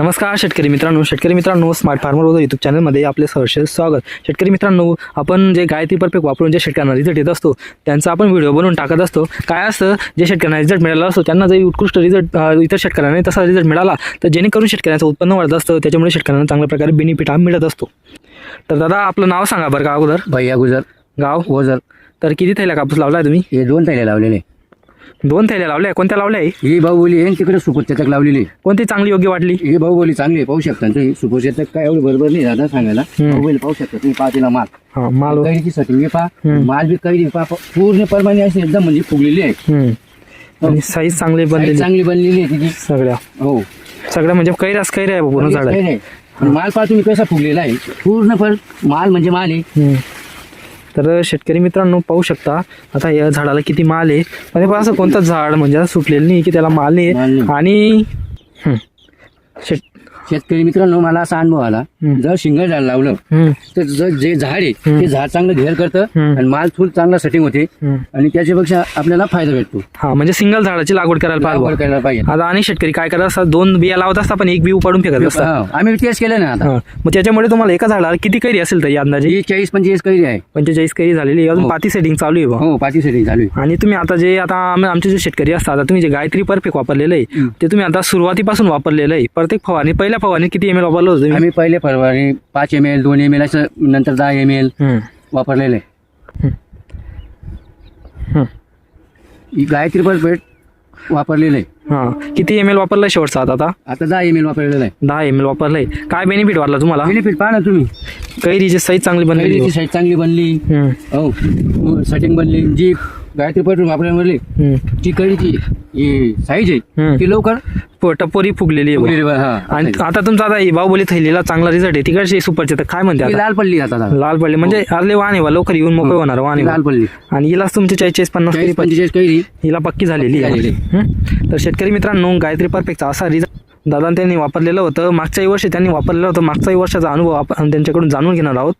नमस्कार शेतकरी मित्रांनो. शेतकरी मित्रांनो स्मार्ट फार्मर वगैरे यूट्यूब चॅनलमध्ये आपले सहर्ष स्वागत. शेतकरी मित्रांनो आपण जे गायत्री परफेक्ट वापरून जे शेतकऱ्यांना रिझल्ट येत असतो त्यांचा आपण व्हिडिओ बनवून टाकत असतो. काय असतं? जे शेतकऱ्यांना रिझल्ट मिळाला असतो त्यांना जरी उत्कृष्ट रिझल्ट इतर शेतकऱ्यांना तसा रिझल्ट मिळाला तर जेणेकरून शेतकऱ्यांचं उत्पन्न वाढत असतं. त्याच्यामुळे शेतकऱ्यांना चांगल्या प्रकारे बेनिफिट हा मिळत असतो. तर दादा आपलं नाव सांगा बरं का अगोदर. भैया गुजर गाव? ओझर. तर किती थैल्या कापूस लावला तुम्ही? हे दोन थैले लावलेले. दोन थैल्या लावल्या. कोणत्या लावल्या आहे ही बाहुबली आहे तिकडे सुपर चटक लावलेली. कोणती चांगली योग्य वाटली? ही बाहुबली चांगली आहे पाहू शकता तुम्ही. सुपर चटक काय एवढं बरोबर नाही दादा सांगायला. बाहुबली पाहू शकता तुम्ही पाहतीला माल. हां माल कैरीची सेटिंग पहा. माल बी कैरी पहा पूर्ण प्रमाणे अशी एकदम म्हणजे फुगलेली आहे. हम्म. आणि साईज चांगली Size बनलेली. चांगली बनलेली आहे तिची. सगळ्या. हो. सगळ्या म्हणजे कैऱ्याच कैऱ्या आहे पूर्ण झाड आहे. कैरी. आणि माल पहा तुम्ही कसा फुगलेला आहे. पूर्ण पण माल म्हणजे माल आहे. हम्म. तर शेतकरी मित्रांनो पाहू शकता आता या झाडाला किती माल आहे पण हे पहा असं कोणतं झाड म्हणजे असं सुटलेलं नाही की त्याला माल नाही. आणि. शेत शेतकरी मित्रांनो मला असा अनुभव आला. जर शिंगल झाड लावलं. तर जर जे झाड आहे. ते झाड चांगलं घेर करतं. आणि माल फुल चांगला सेटिंग होते. आणि त्याच्यापेक्षा आपल्याला फायदा भेटतो हा म्हणजे सिंगल झाडाची लागवड करायला लागवड पाहिजे करायला पाहिजे आता आणि शेतकरी काय करत असतात दोन बिया लावत असतात पण एक बी उपाडून फेकत असतात आम्ही तेच केलं ना आता. मग त्याच्यामुळे तुम्हाला एका झाडाला किती कैरी असेल तरी अंदाजे चाळीस पंचेचाळीस कैरी आहे पंचेचाळीस कैरी झालेली. अजून हो. पाती सेटिंग चालू आहे हो पाचवी सेटिंग चालू आहे आणि तुम्ही आता जे आता आम- आमचे जे शेतकरी असतात तुम्ही जे गायत्री परफेक्ट वापरलेलं आहे. ते तुम्ही आता सुरुवातीपासून वापरलेलं आहे प्रत्येक फवारणी पहिल्या फवारणी किती एम एल वापरलं होतं तुम्ही? आम्ही पहिले फरवरी पाच एम एल दोन एम एल असं नंतर दहा एम एल हम्म. वापरलेले. हम्म. ही गायत्री परफेक्ट वापरलेलं. आहे हा. किती एम एल वापरलाय शेवटचा आता? आता आता दहा एम एल वापरलेलं आहे. दहा एम एल वापरलंय. काय बेनिफिट वाटला तुम्हाला? बेनिफिट पहा ना तुम्ही. कैरीची साईज चांगली बनलेली. कैरीची साईज चांगली बनली. हम्म. हो. सेटिंग बनली. जी गायत्री परफेक्ट वापरल्यामुळे हम्म. कैरीची ही साईज हम्म. आहे ती लवकर प- टपोरी फुगलेली आहे फुगलेली बा. बा, हा आणि आता तुमचा आता ही बाहुबली थैलीला चांगला रिझल्ट आहे. तिकडची सुपरचे. तर काय म्हणते ती आता? लाल पडली आता. लाल पडले. म्हणजे अर्धे वाहन आहे बा, लवकर येऊन मोकळे होणार वाहन ती आहे लाल. पडली. आणि हिलाच तुमची चाळीस पन्नास चाळीस पंचेचाळीस कैरी. हिला पक्की झालेली आहे. झालेली. हं? तर शेतकरी मित्रांनो गायत्री परफेक्टचा असा रिझल्ट दादा त्यांनी वापरलेलं होतं. मागच्याही वर्षी त्यांनी वापरलेलं होतं. मागच्याही वर्षाचा अनुभव आपण त्यांच्याकडून जाणून घेणार आहोत.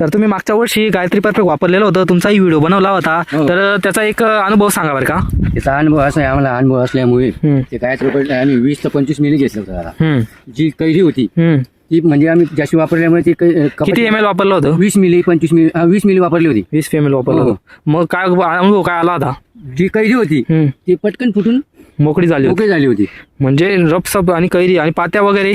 तर तुम्ही मागच्या वर्षी गायत्री परफेक्ट वापरलेलं होतं तुमचाही व्हिडिओ बनवला होता. हो. तर त्याचा एक अनुभव सांगा बरं का. त्याचा अनुभव असा आहे आम्हाला अनुभव असल्यामुळे हं. ते काय तर आम्ही वीस ते पंचवीस मिली घेतलं होतं हं. जी कैरी होती हं. ती म्हणजे आम्ही जास्त वापरल्यामुळे ती कै- कपाशी- किती एम एल वापरलं होतं? वीस मिली पंचवीस मिली हा, वीस मिली वापरली होती. वीस एम एल वापरलं हो. होतं मग काय अनुभव काय आला होता? जी कैरी होती हं. ती पटकन फुटून मोकळी झाली होती. मोकळी झाली होती. म्हणजे रपसप आणि कैरी आणि पात्या वगैरे?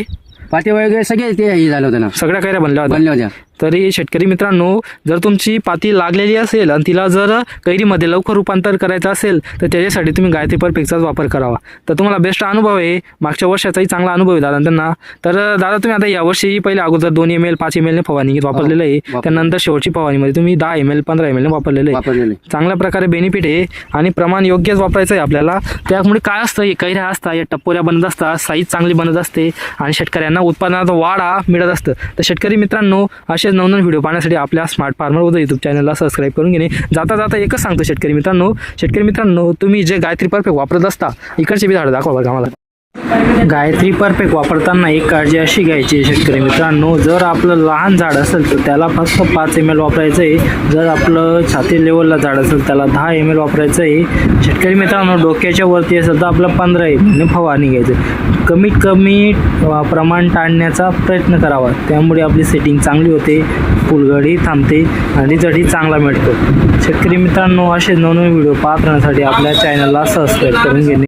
पाते वगैरे सगळे ते हे झालं होतं ना. सगळ्या कैऱ्या बनल्या होत्या. बनल्या होत्या. तरी शेतकरी मित्रांनो जर तुमची पाती लागलेली असेल आणि तिला जर कैरीमध्ये लवकर रूपांतर करायचं असेल तर त्याच्यासाठी तुम्ही गायत्री परफेक्टचाच वापर करावा. तर तुम्हाला बेस्ट अनुभव आहे मागच्या वर्षाचाही चांगला अनुभव आहे दादा त्यांना. तर दादा तुम्ही आता यावर्षी पहिले अगोदर दोन एम एल पाच एम एल फवारणी वापरलेलं आहे. वापर- त्यानंतर शेवटची फवारणीमध्ये तुम्ही दहा एम एल पंधरा एम एल वापरलेलं आहे. चांगल्या प्रकारे बेनिफिट आहे आणि प्रमाण योग्यच वापरायचं आहे आपल्याला. त्यामुळे काय असतं हे कैऱ्या असतात या टप्पोऱ्या बनत असतात साईज चांगली बनत असते आणि शेतकऱ्यांना उत्पादनाचा वाढ हा मिळत असतं. तर शेतकरी मित्रांनो असेच नवनवीन व्हिडिओ पाहण्यासाठी आपल्या स्मार्ट फार्मर उद्या यूट्यूब चॅनलला सबस्क्राईब करून घेणे. जाता जाता एकच सांगतो शेतकरी मित्रांनो. शेतकरी मित्रांनो तुम्ही जे गायत्री परफेक्ट वापरत असता इकडचे बी झाडं दाखवा बघा गायत्री परफेक्ट वापरताना एक काळजी अशी घ्यायची आहे शेतकरी मित्रांनो जर आपलं लहान झाड असेल तर त्याला फक्त पाच एम एल वापरायचं आहे जर आपलं छाती लेवलला झाड असेल त्याला दहा एम एल वापरायचं आहे शेतकरी मित्रांनो डोक्याच्या वरती असेल तर आपलं पंधरा एम एल फवारणी घ्यायचं. कमीत कमी प्रमाण टाळण्याचा प्रयत्न करावा. त्यामुळे आपली सेटिंग चांगली होते फुलगडी थांबते आणि रिझल्टही चांगला मिळतो. शेतकरी मित्रांनो असे नवनवीन व्हिडिओ पाहत राहण्यासाठी आपल्या चॅनलला सबस्क्राईब करून घेणे